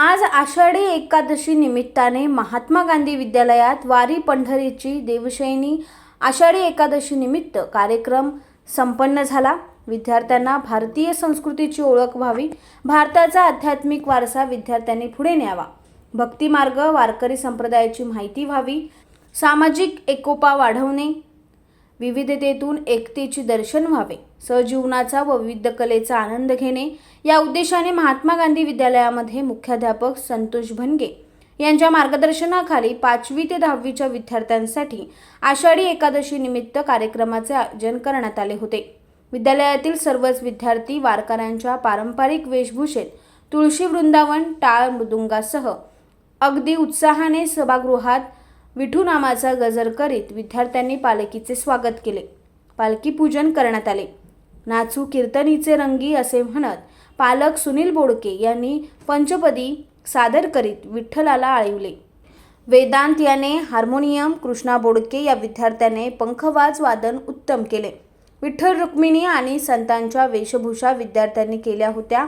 आज आषाढी एकादशी निमित्ताने महात्मा गांधी विद्यालयात वारी पंढरीची देवशयनी आषाढी एकादशी निमित्त कार्यक्रम संपन्न झाला. विद्यार्थ्यांना भारतीय संस्कृतीची ओळख व्हावी भारताचा आध्यात्मिक वारसा विद्यार्थ्यांनी पुढे न्यावा. भक्तिमार्ग वारकरी संप्रदायाची माहिती व्हावी सामाजिक एकोपा वाढवणे विविधतेतून एकतेचे दर्शन व्हावे. सहजीवनाचा व विविध कलेचा आनंद घेणे. या उद्देशाने महात्मा गांधी विद्यालयामध्ये मुख्याध्यापक संतोष भनगे यांच्या मार्गदर्शनाखाली पाचवी ते दहावीच्या विद्यार्थ्यांसाठी आषाढी एकादशी निमित्त कार्यक्रमाचे आयोजन करण्यात आले होते. विद्यालयातील सर्वच विद्यार्थी वारकऱ्यांच्या पारंपरिक वेशभूषेत तुळशी वृंदावन टाळ मृदुंगासह अगदी उत्साहाने सभागृहात विठू नामाचा गजर करीत विद्यार्थ्यांनी पालखीचे स्वागत केले. पालखी पूजन करण्यात आले. नाचू कीर्तनीचे रंगी असे म्हणत पालक सुनील बोडके यांनी पंचपदी सादर करीत विठ्ठलाला आळविले. वेदांत याने हार्मोनियम कृष्णा बोडके या विद्यार्थ्याने पंखवाज वादन उत्तम केले. विठ्ठल रुक्मिणी आणि संतांच्या वेशभूषा विद्यार्थ्यांनी केल्या होत्या.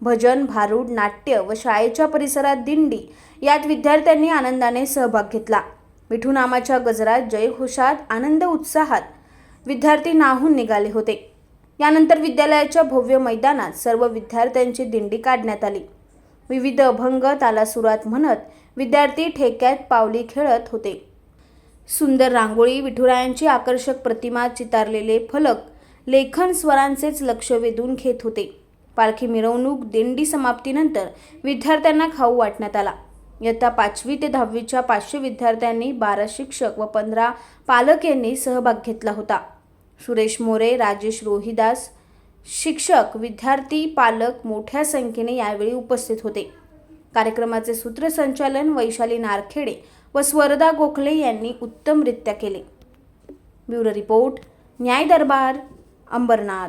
भजन भारूड नाट्य व शाळेच्या परिसरात दिंडी यात विद्यार्थ्यांनी आनंदाने सहभाग घेतला. विठूनामाच्या गजरात जयघोषात आनंद उत्साहात विद्यार्थी नाहून निघाले होते. यानंतर विद्यालयाच्या भव्य मैदानात सर्व विद्यार्थ्यांची दिंडी काढण्यात आली. विविध अभंग तालासुरात म्हणत विद्यार्थी ठेक्यात पावली खेळत होते. सुंदर रांगोळी विठुरायांची आकर्षक प्रतिमा चितारलेले फलक लेखन स्वरांचेच लक्ष वेधून घेत होते. पालखी मिरवणूक दिंडी समाप्तीनंतर विद्यार्थ्यांना खाऊ वाटण्यात आला. इयत्ता पाचवी ते दहावीच्या पाचशे विद्यार्थ्यांनी बारा शिक्षक व पंधरा पालक यांनी सहभाग घेतला होता. सुरेश मोरे राजेश रोहिदास शिक्षक विद्यार्थी पालक मोठ्या संख्येने यावेळी उपस्थित होते. कार्यक्रमाचे सूत्रसंचालन वैशाली नारखेडे व स्वरदा गोखले यांनी उत्तमरित्या केले. ब्युरो रिपोर्ट न्याय दरबार अंबरनाथ.